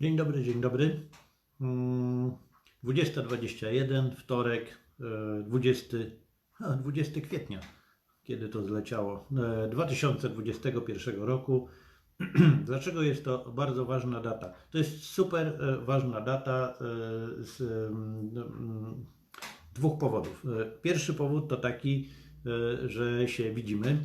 Dzień dobry, dzień dobry. Mm, 20.21, wtorek, e, 20, a, 20 kwietnia, kiedy to zleciało, e, 2021 roku. Dlaczego jest to bardzo ważna data? To jest super e, ważna data e, z mm, mm, dwóch powodów. E, Pierwszy powód to taki, e, że się widzimy.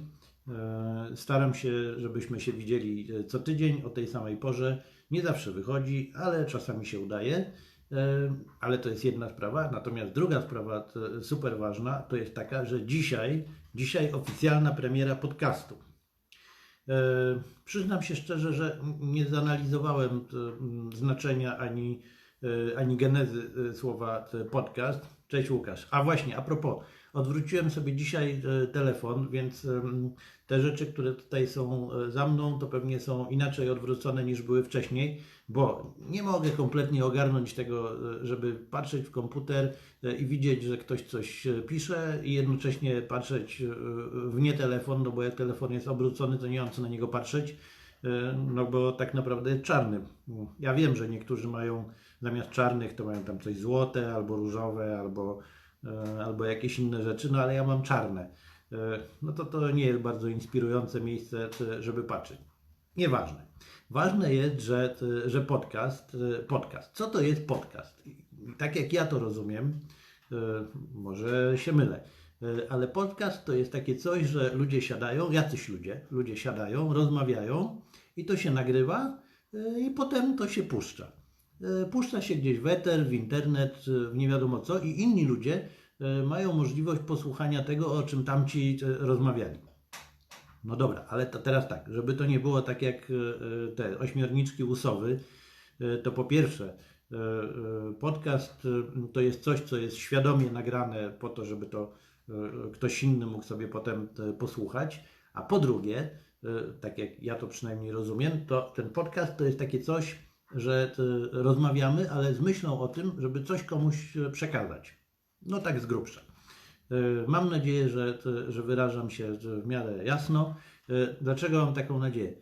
E, Staram się, żebyśmy się widzieli e, co tydzień o tej samej porze. Nie zawsze wychodzi, ale czasami się udaje. E, Ale to jest jedna sprawa. Natomiast druga sprawa, super ważna, to jest taka, że dzisiaj, dzisiaj oficjalna premiera podcastu. E, Przyznam się szczerze, że nie zanalizowałem znaczenia ani, e, ani genezy słowa podcast. Cześć Łukasz. A właśnie, a propos, odwróciłem sobie dzisiaj e, telefon, więc te rzeczy, które tutaj są e, za mną, to pewnie są inaczej odwrócone niż były wcześniej, bo nie mogę kompletnie ogarnąć tego, e, żeby patrzeć w komputer i widzieć, że ktoś coś pisze i jednocześnie patrzeć w nie telefon, no bo jak telefon jest obrócony, to nie mam co na niego patrzeć, no bo tak naprawdę jest czarny. Ja wiem, że niektórzy mają zamiast czarnych to mają tam coś złote, albo różowe, albo, albo jakieś inne rzeczy, no ale ja mam czarne. E, No to to nie jest bardzo inspirujące miejsce, e, żeby patrzeć. Nieważne. Ważne jest, że, że podcast, e, podcast. Co to jest podcast? Tak jak ja to rozumiem, e, może się mylę, e, ale podcast to jest takie coś, że ludzie siadają, jacyś ludzie, ludzie siadają, rozmawiają i to się nagrywa e, i potem to się puszcza. E, Puszcza się gdzieś w eter, w internet, e, w nie wiadomo co i inni ludzie e, mają możliwość posłuchania tego, o czym tamci rozmawiali. No dobra, ale to teraz tak, żeby to nie było tak jak te ośmiorniczki łusowy, e, to po pierwsze podcast to jest coś, co jest świadomie nagrane po to, żeby to ktoś inny mógł sobie potem posłuchać, a po drugie, tak jak ja to przynajmniej rozumiem, to ten podcast to jest takie coś, że e, rozmawiamy, ale z myślą o tym, żeby coś komuś e, przekazać. No tak z grubsza. E, Mam nadzieję, że, że wyrażam się w miarę jasno. Dlaczego mam taką nadzieję?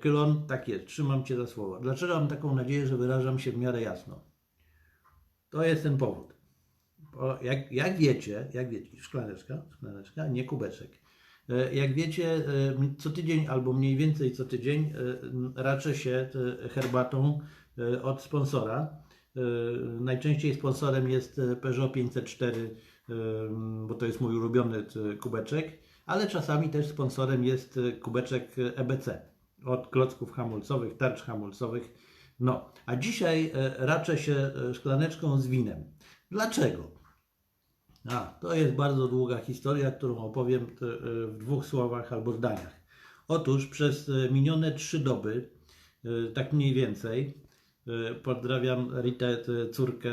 Kylon, tak jest, trzymam Cię za słowo. Dlaczego mam taką nadzieję, że wyrażam się w miarę jasno? To jest ten powód. Bo jak, jak wiecie, jak wiecie, szklaneczka, szklaneczka, nie kubeczek. E, Jak wiecie, e, co tydzień albo mniej więcej co tydzień e, raczę się herbatą od sponsora. Najczęściej sponsorem jest Peugeot 504, e, bo to jest mój ulubiony kubeczek, ale czasami też sponsorem jest kubeczek EBC od klocków hamulcowych, tarcz hamulcowych. No, a dzisiaj raczę się szklaneczką z winem. Dlaczego? A, to jest bardzo długa historia, którą opowiem t- e, w dwóch słowach albo zdaniach. Otóż przez e, minione trzy doby, e, tak mniej więcej, e, pozdrawiam Ritę, córkę,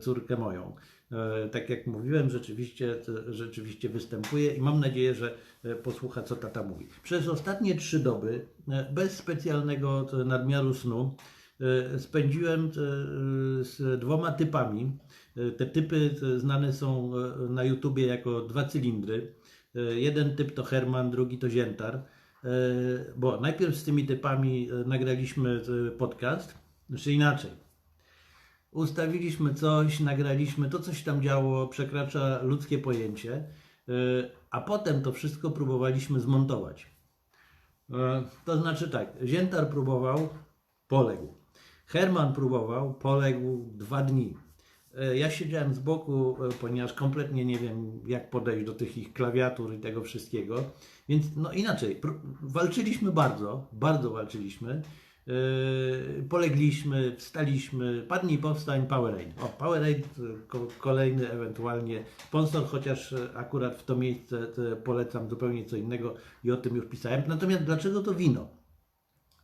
córkę moją. E, Tak jak mówiłem, rzeczywiście, rzeczywiście występuje i mam nadzieję, że e, posłucha, co tata mówi. Przez ostatnie trzy doby, e, bez specjalnego nadmiaru snu, e, spędziłem z dwoma typami. Te typy znane są e, na YouTubie jako dwa cylindry. E, Jeden typ to Herman, drugi to Ziętar. E, Bo najpierw z tymi typami nagraliśmy podcast, znaczy inaczej. Ustawiliśmy coś, nagraliśmy, to coś tam działo, przekracza ludzkie pojęcie, a potem to wszystko próbowaliśmy zmontować. To znaczy tak, Ziętar próbował, poległ. Herman próbował, poległ dwa dni. E, Ja siedziałem z boku, e, ponieważ kompletnie nie wiem, jak podejść do tych ich klawiatur i tego wszystkiego. Więc no inaczej, walczyliśmy bardzo, bardzo walczyliśmy. E, Polegliśmy, wstaliśmy, padnij powstań, Powerade. O, Powerade, ko- kolejny ewentualnie sponsor, chociaż akurat w to miejsce polecam zupełnie co innego i o tym już pisałem. Natomiast dlaczego to wino?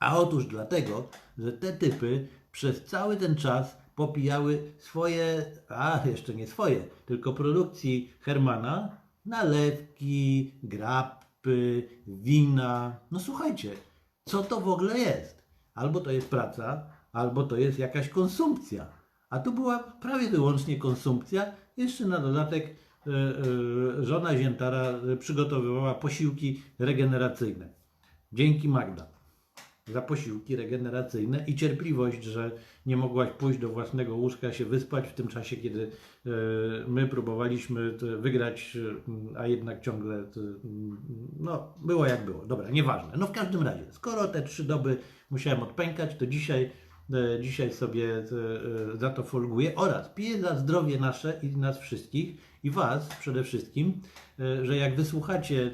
A otóż dlatego, że te typy przez cały ten czas popijały swoje, a jeszcze nie swoje, tylko produkcji Hermana, nalewki, grapy, wina. No słuchajcie, co to w ogóle jest? Albo to jest praca, albo to jest jakaś konsumpcja. A tu była prawie wyłącznie konsumpcja. Jeszcze na dodatek e, e, żona Ziętara przygotowywała posiłki regeneracyjne. Dzięki Magda. Za posiłki regeneracyjne i cierpliwość, że nie mogłaś pójść do własnego łóżka, się wyspać w tym czasie, kiedy e, my próbowaliśmy wygrać, e, a jednak ciągle mm, no, było jak było. Dobra, nieważne. No w każdym razie, skoro te trzy doby musiałem odpękać, to dzisiaj, e, dzisiaj sobie e, e, za to folguję oraz piję za zdrowie nasze i nas wszystkich i Was przede wszystkim, e, że jak wysłuchacie,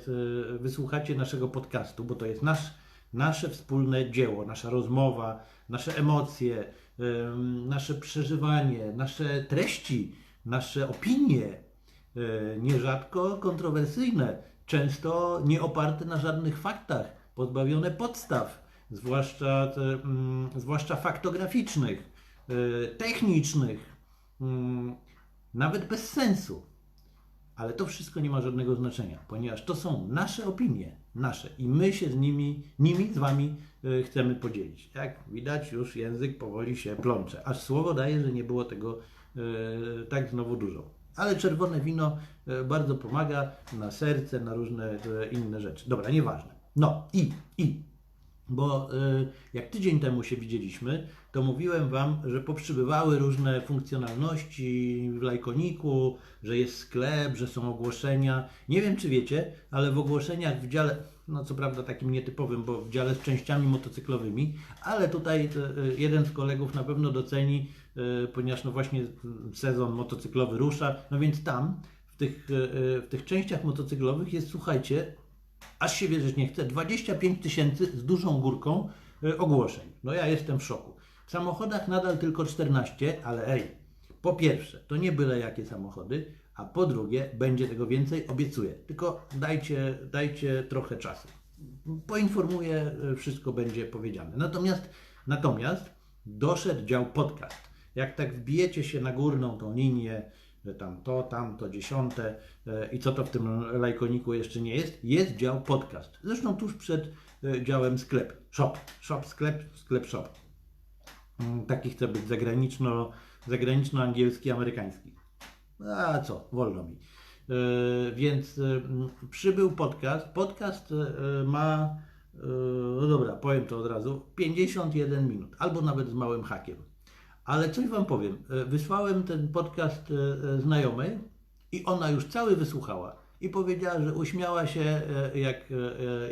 e, wysłuchacie naszego podcastu, bo to jest nasz, nasze wspólne dzieło, nasza rozmowa, nasze emocje, em, nasze przeżywanie, nasze treści, nasze opinie, e, nierzadko kontrowersyjne, często nie oparte na żadnych faktach, pozbawione podstaw, zwłaszcza, te, mm, zwłaszcza faktograficznych, e, technicznych, mm, nawet bez sensu. Ale to wszystko nie ma żadnego znaczenia, ponieważ to są nasze opinie, nasze i my się z nimi, nimi z wami e, chcemy podzielić. Jak widać, już język powoli się plącze, aż słowo daje, że nie było tego e, tak znowu dużo. Ale czerwone wino e, bardzo pomaga na serce, na różne e, inne rzeczy. Dobra, nieważne. No i, i bo y, jak tydzień temu się widzieliśmy, to mówiłem Wam, że poprzybywały różne funkcjonalności w Lajkoniku, że jest sklep, że są ogłoszenia. Nie wiem, czy wiecie, ale w ogłoszeniach w dziale, no co prawda takim nietypowym, bo w dziale z częściami motocyklowymi, ale tutaj y, y, jeden z kolegów na pewno doceni, ponieważ no właśnie sezon motocyklowy rusza, no więc tam w tych, w tych częściach motocyklowych jest, słuchajcie, aż się wierzyć nie chce, 25 tysięcy z dużą górką y, ogłoszeń. No ja jestem w szoku. W samochodach nadal tylko 14, ale ej, po pierwsze, to nie byle jakie samochody, a po drugie, będzie tego więcej, obiecuję. Tylko dajcie, dajcie trochę czasu. Poinformuję, y, wszystko będzie powiedziane. Natomiast, natomiast doszedł dział podcast. Jak tak wbijecie się na górną tą linię, tam to, tam to, dziesiąte e, i co to w tym lajkoniku jeszcze nie jest, jest dział podcast. Zresztą tuż przed e, działem sklep, shop, shop, sklep, sklep, shop. Mm, Taki chcę być zagraniczno, zagraniczno-angielski, amerykański. A co, wolno mi. E, Więc przybył podcast. Podcast ma, no dobra, powiem to od razu, 51 minut, albo nawet z małym hakiem. Ale coś Wam powiem. E, Wysłałem ten podcast e, e, znajomej i ona już cały wysłuchała. I powiedziała, że uśmiała się jak,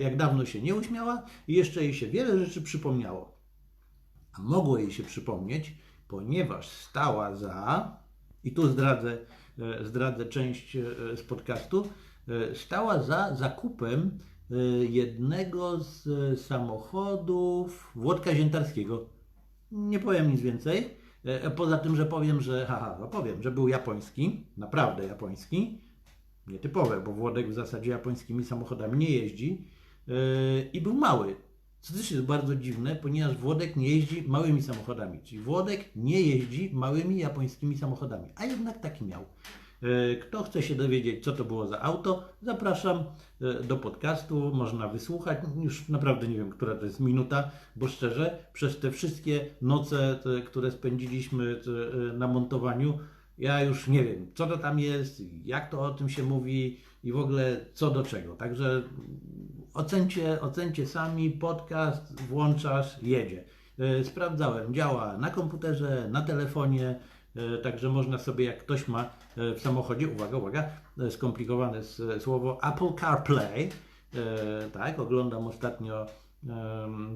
jak dawno się nie uśmiała i jeszcze jej się wiele rzeczy przypomniało. A mogło jej się przypomnieć, ponieważ stała za, i tu zdradzę, zdradzę część z podcastu, stała za zakupem jednego z samochodów Włodka Ziętarskiego. Nie powiem nic więcej. E, Poza tym, że powiem, że haha, no powiem, że był japoński, naprawdę japoński, nietypowe, bo Włodek w zasadzie japońskimi samochodami nie jeździ yy, i był mały. Co też jest bardzo dziwne, ponieważ Włodek nie jeździ małymi samochodami, czyli Włodek nie jeździ małymi japońskimi samochodami, a jednak taki miał. Yy, Kto chce się dowiedzieć, co to było za auto, zapraszam yy, do podcastu, można wysłuchać. Już naprawdę nie wiem, która to jest minuta, bo szczerze, przez te wszystkie noce, te, które spędziliśmy yy, na montowaniu, ja już nie wiem, co to tam jest, jak to o tym się mówi i w ogóle co do czego. Także ocencie, ocencie sami, podcast włączasz, jedzie. E, Sprawdzałem, działa na komputerze, na telefonie, e, także można sobie, jak ktoś ma e, w samochodzie, uwaga, uwaga, e, skomplikowane słowo, Apple CarPlay, e, tak, oglądam ostatnio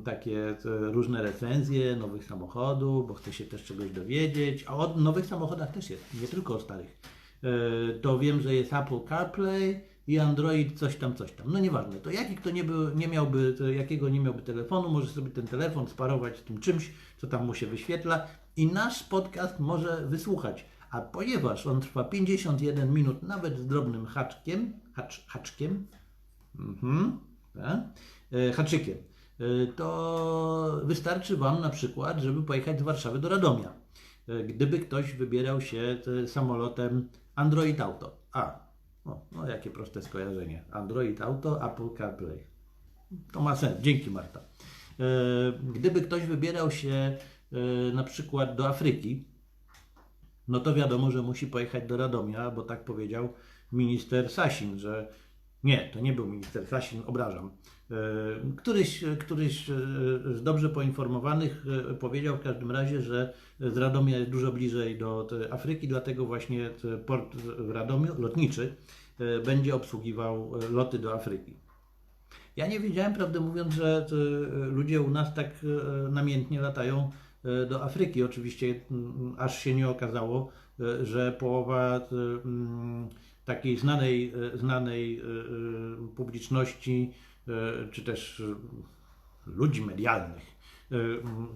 takie e, różne recenzje nowych samochodów, bo chcę się też czegoś dowiedzieć, a o nowych samochodach też jest, nie tylko o starych. E, To wiem, że jest Apple CarPlay i Android coś tam, coś tam. No nieważne, to jaki kto nie, był, nie miałby, jakiego nie miałby telefonu, może sobie ten telefon sparować z tym czymś, co tam mu się wyświetla i nasz podcast może wysłuchać. A ponieważ on trwa 51 minut, nawet z drobnym haczkiem, hacz, haczkiem, Mhm, tak? Haczykiem. E, To wystarczy Wam na przykład, żeby pojechać z Warszawy do Radomia. Gdyby ktoś wybierał się samolotem Android Auto. A, no, no jakie proste skojarzenie. Android Auto, Apple CarPlay. To ma sens. Dzięki Marta. E, Gdyby ktoś wybierał się e, na przykład do Afryki, no to wiadomo, że musi pojechać do Radomia, bo tak powiedział minister Sasin, że nie, to nie był minister Sasin, obrażam. E, Któryś, któryś e, z dobrze poinformowanych e, powiedział w każdym razie, że z Radomia jest dużo bliżej do Afryki, dlatego właśnie port w Radomiu, lotniczy, będzie obsługiwał loty do Afryki. Ja nie wiedziałem, prawdę mówiąc, że ludzie u nas tak namiętnie latają do Afryki. Oczywiście aż się nie okazało, że połowa takiej znanej, znanej publiczności, czy też e, ludzi medialnych e,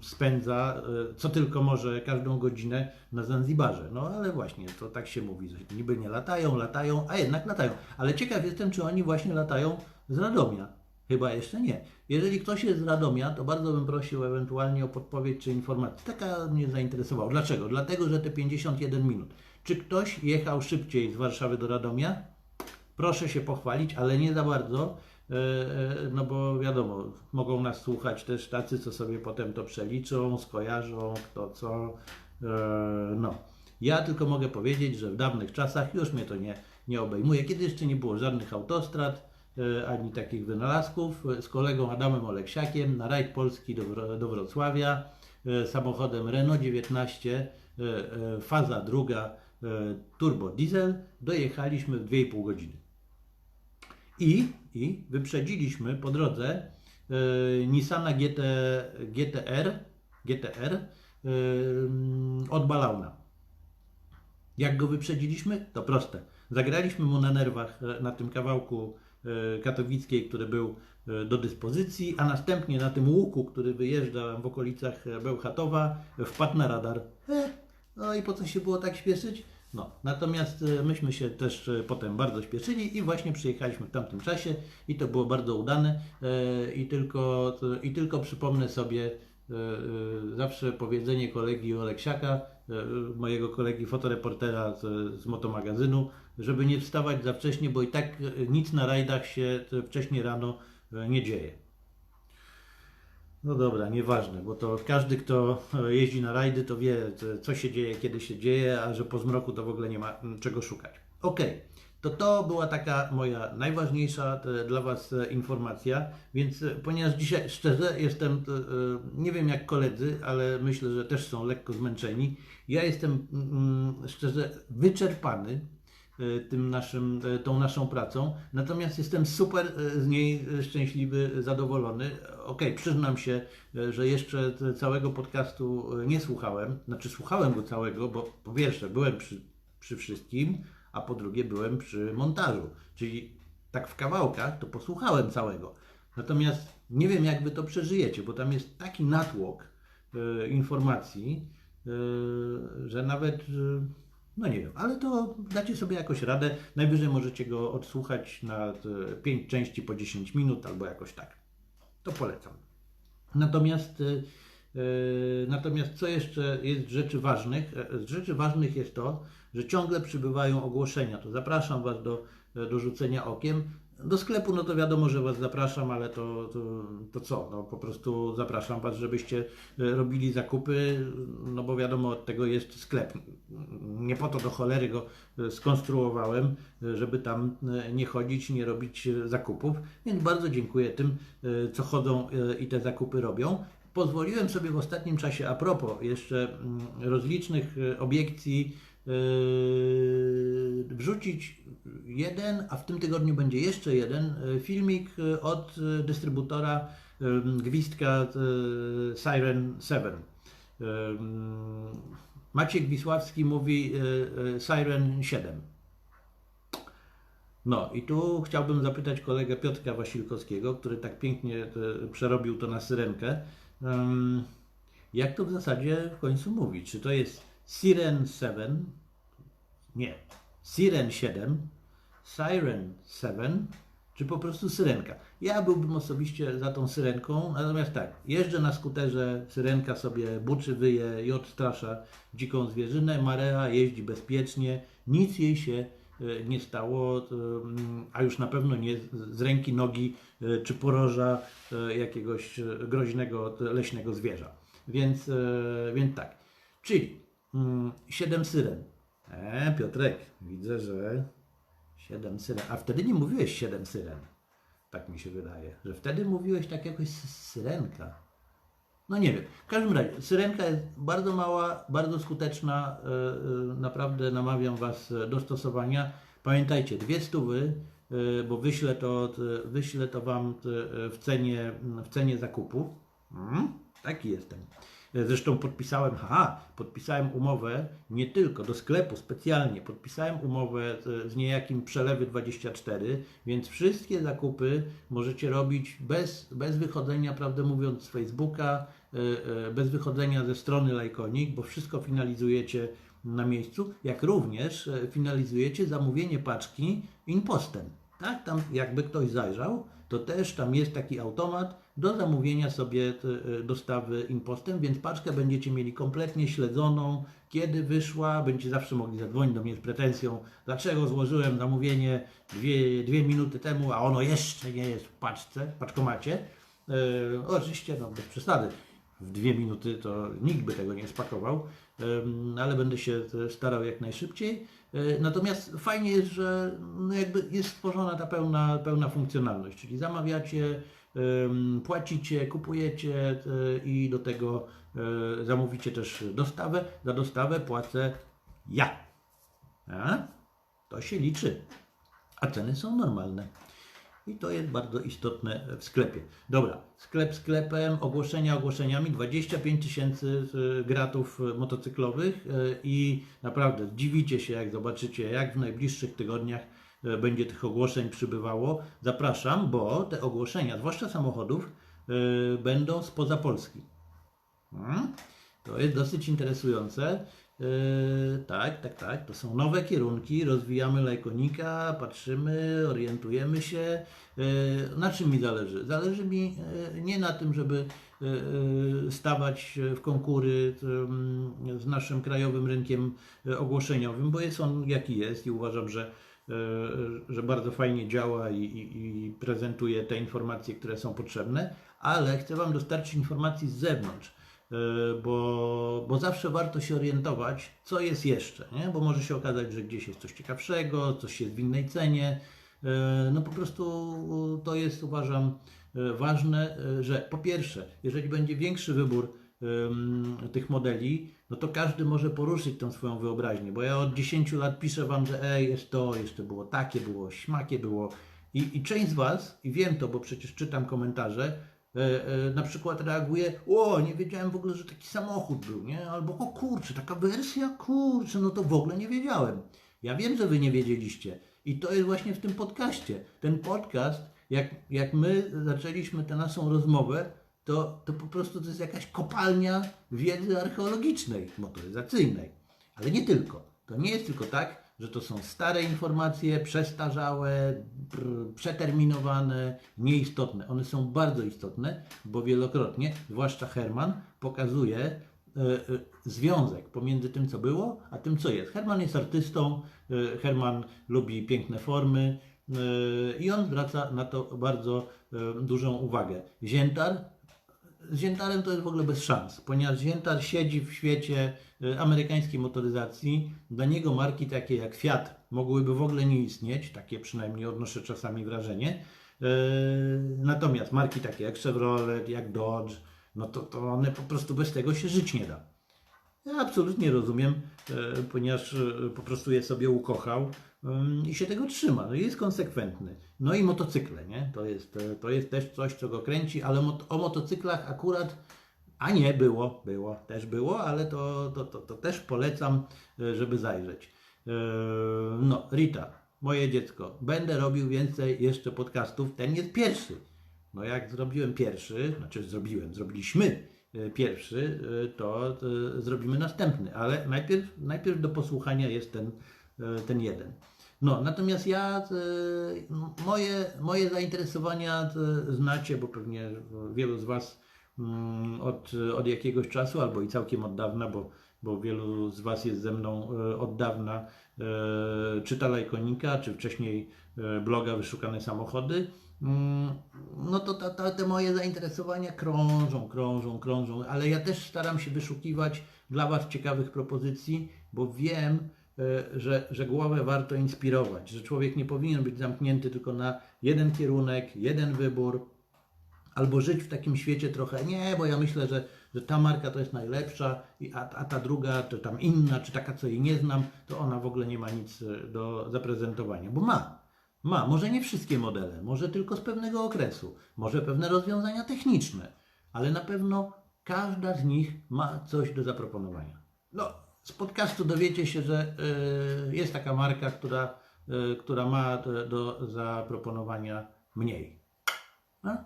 spędza e, co tylko może każdą godzinę na Zanzibarze. No ale właśnie, to tak się mówi, że niby nie latają, latają, a jednak latają. Ale ciekaw jestem, czy oni właśnie latają z Radomia. Chyba jeszcze nie. Jeżeli ktoś jest z Radomia, to bardzo bym prosił ewentualnie o podpowiedź czy informację. Taka mnie zainteresowała. Dlaczego? Dlatego, że te 51 minut. Czy ktoś jechał szybciej z Warszawy do Radomia? Proszę się pochwalić, ale nie za bardzo, e, e, no bo wiadomo, mogą nas słuchać też tacy, co sobie potem to przeliczą, skojarzą, kto co. e, No. Ja tylko mogę powiedzieć, że w dawnych czasach już mnie to nie, nie obejmuje. Kiedy jeszcze nie było żadnych autostrad, e, ani takich wynalazków, e, z kolegą Adamem Oleksiakiem na rajd polski do, do Wrocławia e, samochodem Renault 19, e, e, faza druga, e, turbo diesel, dojechaliśmy w 2,5 godziny. I, I wyprzedziliśmy po drodze e, Nissana GT, GTR, GTR e, od Balauna. Jak go wyprzedziliśmy? To proste. Zagraliśmy mu na nerwach e, na tym kawałku katowickiej, który był do dyspozycji, a następnie na tym łuku, który wyjeżdża w okolicach Bełchatowa, wpadł na radar. E, no i po co się było tak śpieszyć? No, natomiast e, myśmy się też e, potem bardzo śpieszyli i właśnie przyjechaliśmy w tamtym czasie i to było bardzo udane e, i tylko, i tylko przypomnę sobie zawsze powiedzenie kolegi Oleksiaka, mojego kolegi fotoreportera z, z motomagazynu, żeby nie wstawać za wcześnie, bo i tak nic na rajdach się wcześniej rano nie dzieje. No dobra, nieważne, bo to każdy, kto e, jeździ na rajdy, to wie, co- się dzieje, kiedy się dzieje, a że po zmroku to w ogóle nie ma czego szukać. Okej, to to była taka moja najważniejsza dla Was e, informacja, więc e, ponieważ dzisiaj szczerze jestem, nie wiem jak koledzy, ale myślę, że też są lekko zmęczeni, ja jestem szczerze wyczerpany tym naszym, e, tą naszą pracą. Natomiast jestem super e, z niej e, szczęśliwy, zadowolony. Okej, przyznam się, e, że jeszcze całego podcastu e, nie słuchałem. Znaczy słuchałem go całego, bo po pierwsze byłem przy, przy wszystkim, a po drugie byłem przy montażu. Czyli tak w kawałkach to posłuchałem całego. Natomiast nie wiem jak wy to przeżyjecie, bo tam jest taki natłok e, informacji, e, że nawet e, no nie wiem, ale to dacie sobie jakoś radę. Najwyżej możecie go odsłuchać na 5 części po 10 minut albo jakoś tak. To polecam. Natomiast, y, y, natomiast co jeszcze jest z rzeczy ważnych? E, Z rzeczy ważnych jest to, że ciągle przybywają ogłoszenia. To zapraszam Was do, do rzucenia okiem. Do sklepu, no to wiadomo, że Was zapraszam, ale to, to, to co? No po prostu zapraszam Was, żebyście e, robili zakupy, no bo wiadomo, od tego jest sklep. Nie po to do cholery go e, skonstruowałem, e, żeby tam nie chodzić, nie robić zakupów, więc bardzo dziękuję tym, co chodzą i te zakupy robią. Pozwoliłem sobie w ostatnim czasie, a propos jeszcze mm, rozlicznych obiekcji, wrzucić jeden, a w tym tygodniu będzie jeszcze jeden e, filmik e, od dystrybutora gwizdka Siren 7. Em, Maciek Wisławski mówi Siren 7. No i tu chciałbym zapytać kolegę Piotrka Wasilkowskiego, który tak pięknie przerobił to na syrenkę. Jak to w zasadzie w końcu mówić? Czy to jest Siren 7? Nie. Siren 7? Siren 7? Czy po prostu syrenka? Ja byłbym osobiście za tą syrenką, natomiast tak, jeżdżę na skuterze, syrenka sobie buczy, wyje i odstrasza dziką zwierzynę, Marea jeździ bezpiecznie, nic jej się e, nie stało, mm, a już na pewno nie z- ręki, nogi e, czy poroża e, jakiegoś e, groźnego e, leśnego zwierza. Więc, e, więc tak, czyli mm, 7 syren. E, Piotrek, widzę, że 7 syren. A wtedy nie mówiłeś 7 syren. Tak mi się wydaje, że wtedy mówiłeś tak jakoś syrenka. No nie wiem. W każdym razie, syrenka jest bardzo mała, bardzo skuteczna. e, e, Naprawdę namawiam Was do stosowania. Pamiętajcie, dwie stówy, e, bo wyślę to, wyślę to Wam w cenie, w cenie zakupu. Mm, taki jestem. Zresztą podpisałem, haha, podpisałem umowę nie tylko do sklepu specjalnie, podpisałem umowę z, z niejakim Przelewy 24, więc wszystkie zakupy możecie robić bez, bez wychodzenia, prawdę mówiąc, z Facebooka, e, e, bez wychodzenia ze strony Lajkonik, bo wszystko finalizujecie na miejscu, jak również e, finalizujecie zamówienie paczki impostem. Tak, tam jakby ktoś zajrzał, to też tam jest taki automat do zamówienia sobie e, dostawy impostem, więc paczkę będziecie mieli kompletnie śledzoną, kiedy wyszła, będziecie zawsze mogli zadzwonić do mnie z pretensją, dlaczego złożyłem zamówienie dwie, dwie minuty temu, a ono jeszcze nie jest w paczce, paczkomacie. E, oczywiście, no bez przesady, w dwie minuty to nikt by tego nie spakował, ale będę się starał jak najszybciej. E, Natomiast fajnie jest, że no jakby jest stworzona ta pełna, pełna funkcjonalność, czyli zamawiacie, płacicie, kupujecie e, i do tego e, zamówicie też dostawę. Za dostawę płacę ja. A? To się liczy. A ceny są normalne. I to jest bardzo istotne w sklepie. Dobra, sklep sklepem, ogłoszenia ogłoszeniami, 25 tysięcy y, gratów y, motocyklowych y, i naprawdę zdziwicie się, jak zobaczycie, jak w najbliższych tygodniach będzie tych ogłoszeń przybywało. Zapraszam, bo te ogłoszenia, zwłaszcza samochodów, będą spoza Polski. Hmm? To jest dosyć interesujące. Yy, tak, tak, tak. To są nowe kierunki. Rozwijamy lajkonika, patrzymy, orientujemy się. Yy, na czym mi zależy? Zależy mi yy, nie na tym, żeby yy, stawać w konkury yy, z naszym krajowym rynkiem yy, ogłoszeniowym, bo jest on jaki jest i uważam, że, yy, że bardzo fajnie działa i, i, i prezentuje te informacje, które są potrzebne, ale chcę Wam dostarczyć informacji z zewnątrz. Yy, bo, bo zawsze warto się orientować, co jest jeszcze, nie? bo może się okazać, że gdzieś jest coś ciekawszego, coś jest w innej cenie. Yy, No po prostu to jest uważam yy, ważne, że po pierwsze, jeżeli będzie większy wybór tych modeli, no to każdy może poruszyć tą swoją wyobraźnię, bo ja od 10 lat piszę Wam, że ej, jest to, jeszcze było takie, było śmakie, było i, i część z Was, i wiem to, bo przecież czytam komentarze, e, e, na przykład reaguje, o, nie wiedziałem w ogóle, że taki samochód był, nie? Albo, o kurczę, taka wersja, kurczę, no to w ogóle nie wiedziałem. Ja wiem, że Wy nie wiedzieliście. I to jest właśnie w tym podcaście. Ten podcast, jak, jak my zaczęliśmy tę naszą rozmowę, to, to po prostu to jest jakaś kopalnia wiedzy archeologicznej, motoryzacyjnej. Ale nie tylko. To nie jest tylko tak, że to są stare informacje, przestarzałe, przeterminowane, nieistotne. One są bardzo istotne, bo wielokrotnie, zwłaszcza Herman, pokazuje e, e, związek pomiędzy tym, co było, a tym, co jest. Herman jest artystą, e, Herman lubi piękne formy e, i on zwraca na to bardzo dużą uwagę. Ziętar z Ziętarem to jest w ogóle bez szans, ponieważ Ziętar siedzi w świecie e, amerykańskiej motoryzacji. Dla niego marki takie jak Fiat mogłyby w ogóle nie istnieć, takie przynajmniej odnoszę czasami wrażenie. E, Natomiast marki takie jak Chevrolet, jak Dodge, no to, to one po prostu bez tego się żyć nie da. Ja absolutnie rozumiem, e, ponieważ po prostu je sobie ukochał i się tego trzyma. No jest konsekwentny. No i motocykle, nie? To jest, e, to jest też coś, co go kręci, ale o motocyklach akurat, a nie, było, było, też było, ale to, to, to, to też polecam, e, żeby zajrzeć. E, No, Rita, moje dziecko, będę robił więcej jeszcze podcastów, ten jest pierwszy. No jak zrobiłem pierwszy, znaczy zrobiłem, zrobiliśmy pierwszy, to zrobimy następny, ale najpierw, najpierw do posłuchania jest ten, ten jeden. No, natomiast ja, e, moje, moje zainteresowania e, znacie, bo pewnie wielu z Was mm, od, od jakiegoś czasu, albo i całkiem od dawna, bo, bo wielu z Was jest ze mną e, od dawna, czyta Lajkonika, czy wcześniej bloga Wyszukane Samochody. Mm, No to ta, ta, te moje zainteresowania krążą, krążą, krążą, ale ja też staram się wyszukiwać dla Was ciekawych propozycji, bo wiem, że, że głowę warto inspirować, że człowiek nie powinien być zamknięty tylko na jeden kierunek, jeden wybór, albo żyć w takim świecie trochę, nie, bo ja myślę, że, że ta marka to jest najlepsza, a, a ta druga, czy tam inna, czy taka, co jej nie znam, to ona w ogóle nie ma nic e, do zaprezentowania, bo ma. Ma, może nie wszystkie modele, może tylko z pewnego okresu, może pewne rozwiązania techniczne, ale na pewno każda z nich ma coś do zaproponowania. No, z podcastu dowiecie się, że e, jest taka marka, która, e, która ma do, do zaproponowania mniej. No?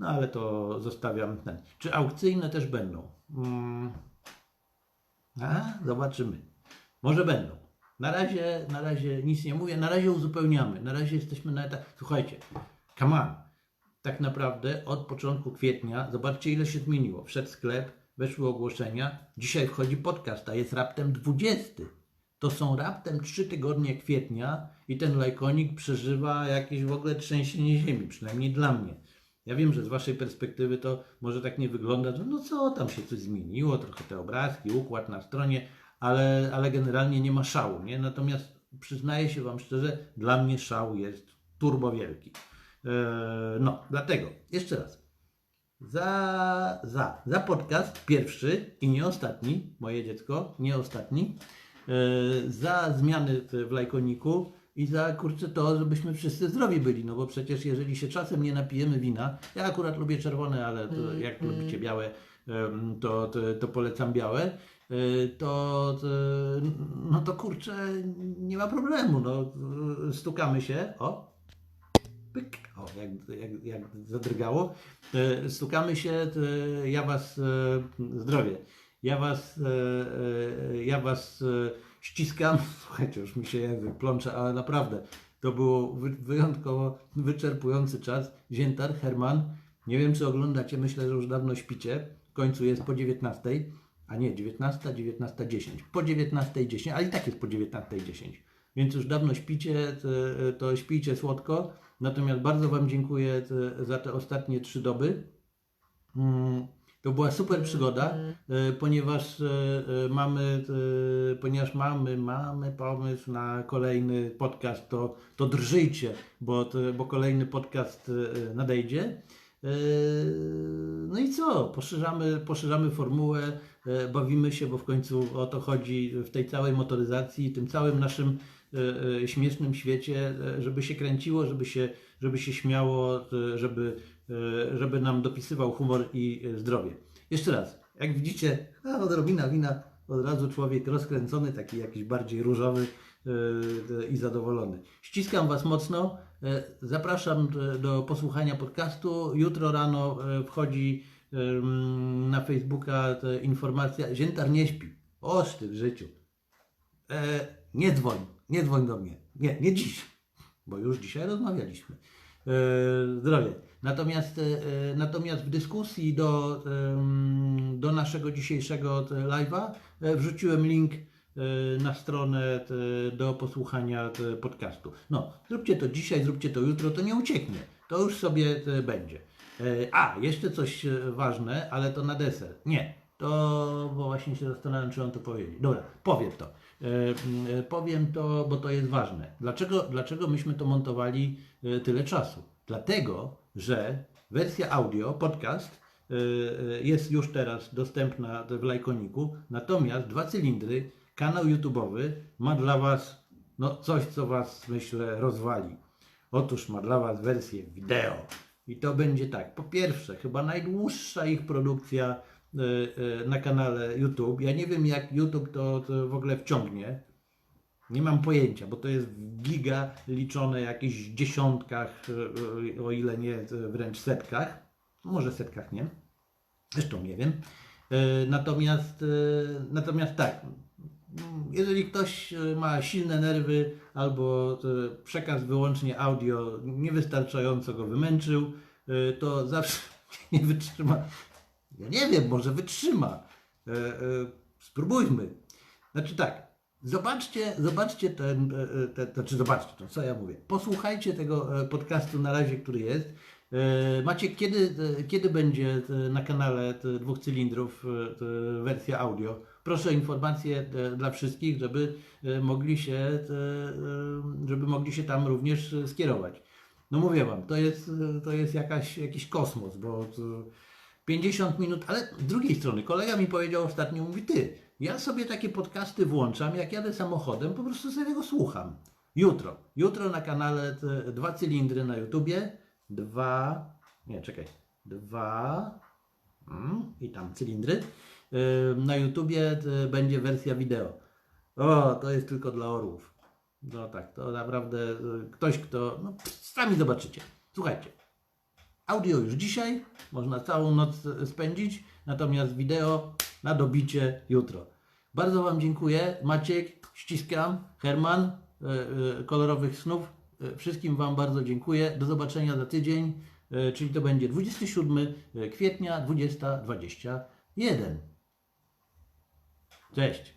No ale to zostawiam ten. Czy aukcyjne też będą? Mm. A, zobaczymy. Może będą. Na razie, na razie nic nie mówię, na razie uzupełniamy. Na razie jesteśmy na etapie. Słuchajcie, come on. Tak naprawdę od początku kwietnia, zobaczcie ile się zmieniło. Wszedł sklep, weszły ogłoszenia. Dzisiaj wchodzi podcast, a jest raptem 20. To są raptem 3 tygodnie kwietnia i ten lajkonik przeżywa jakieś w ogóle trzęsienie ziemi, przynajmniej dla mnie. Ja wiem, że z Waszej perspektywy to może tak nie wygląda, że no co, tam się coś zmieniło, trochę te obrazki, układ na stronie, ale, ale generalnie nie ma szału, nie? Natomiast przyznaję się Wam szczerze, dla mnie szał jest turbo wielki. Eee, no, dlatego, jeszcze raz, za, za, za podcast pierwszy i nie ostatni, moje dziecko, nie ostatni, e, za zmiany w lajkoniku i za kurczę to, żebyśmy wszyscy zdrowi byli, no bo przecież jeżeli się czasem nie napijemy wina, ja akurat lubię czerwone, ale to, jak lubicie białe, em, to, to, to polecam białe, e, to, to, no to kurczę, nie ma problemu, no stukamy się, o, pyk, o, jak, jak, jak zadrgało. E, Stukamy się, to ja was e, zdrowie. Ja was, e, e, ja was e, ściskam. Słuchajcie, już mi się język plącze, ale naprawdę to był wy- wyjątkowo wyczerpujący czas. Ziętar, Herman, nie wiem czy oglądacie, myślę, że już dawno śpicie. W końcu jest po 19, a nie 19, 19.10. Po 19.10, ale i tak jest po 19.10. Więc już dawno śpicie, to, to śpijcie słodko. Natomiast bardzo Wam dziękuję te- za te ostatnie trzy doby. Mm, To była super przygoda, e, ponieważ e, e, mamy, e, ponieważ mamy, mamy pomysł na kolejny podcast, to, to drżyjcie, bo, bo kolejny podcast e, nadejdzie. E, No i co? Poszerzamy, poszerzamy formułę, e, bawimy się, bo w końcu o to chodzi w tej całej motoryzacji, tym całym naszym e, śmiesznym świecie, żeby się kręciło, żeby się, żeby się śmiało, żeby, żeby nam dopisywał humor i zdrowie. Jeszcze raz, jak widzicie, a odrobina wina, od razu człowiek rozkręcony, taki jakiś bardziej różowy i zadowolony. Ściskam Was mocno. E, Zapraszam e, do posłuchania podcastu. Jutro rano e, wchodzi na Facebooka informacja, Ziętar nie śpi. Oż ty w życiu. Nie dzwoń, nie dzwoń do mnie. Nie, nie dziś, bo już dzisiaj rozmawialiśmy. Zdrowie. Natomiast, natomiast w dyskusji do, do naszego dzisiejszego live'a wrzuciłem link na stronę te, do posłuchania te podcastu. No, zróbcie to dzisiaj, zróbcie to jutro, to nie ucieknie. To już sobie będzie. A, jeszcze coś ważne, ale to na deser. Nie, to, bo właśnie się zastanawiam, czy on to powiedzieć. Dobra, powiem to. Mm, Powiem to, bo to jest ważne. Dlaczego, dlaczego myśmy to montowali tyle czasu? Dlatego, że wersja audio, podcast, jest już teraz dostępna w Lajkoniku, natomiast dwa cylindry, kanał YouTube'owy ma dla Was no, coś, co Was, myślę, rozwali. Otóż ma dla Was wersję wideo. I to będzie tak. Po pierwsze, chyba najdłuższa ich produkcja e, e, na kanale YouTube. Ja nie wiem, jak YouTube to, to w ogóle wciągnie. Nie mam pojęcia, bo to jest giga liczone jakichś dziesiątkach, e, o ile nie e, wręcz setkach. Może setkach nie. Zresztą nie wiem. E, Natomiast, e, natomiast tak, jeżeli ktoś e, ma silne nerwy albo e, przekaz wyłącznie audio niewystarczająco go wymęczył, e, to zawsze nie wytrzyma. Ja nie wiem, może wytrzyma. Spróbujmy. Znaczy tak, zobaczcie, zobaczcie ten, e, e, te, znaczy zobaczcie to, co ja mówię. Posłuchajcie tego podcastu na razie, który jest. E, Maciek, kiedy, kiedy będzie na kanale dwóch cylindrów wersja audio? Proszę o informacje e, dla wszystkich, żeby e, mogli się, e, żeby mogli się tam również skierować. No mówię Wam, to jest, to jest jakaś, jakiś kosmos, bo to 50 minut, ale z drugiej strony kolega mi powiedział ostatnio, mówi ty, ja sobie takie podcasty włączam, jak jadę samochodem, po prostu sobie tego słucham. Jutro, jutro na kanale dwa cylindry na YouTubie, dwa, nie czekaj, dwa mm, i tam cylindry. Na YouTubie y, będzie wersja wideo. O, to jest tylko dla orłów. No tak, to naprawdę y, ktoś, kto. No, sami zobaczycie. Słuchajcie. Audio już dzisiaj, można całą noc y, spędzić, natomiast wideo na dobicie jutro. Bardzo Wam dziękuję. Maciek, ściskam. Herman, kolorowych snów. Wszystkim Wam bardzo dziękuję. Do zobaczenia za tydzień, czyli to będzie 27 kwietnia 2021. Cześć.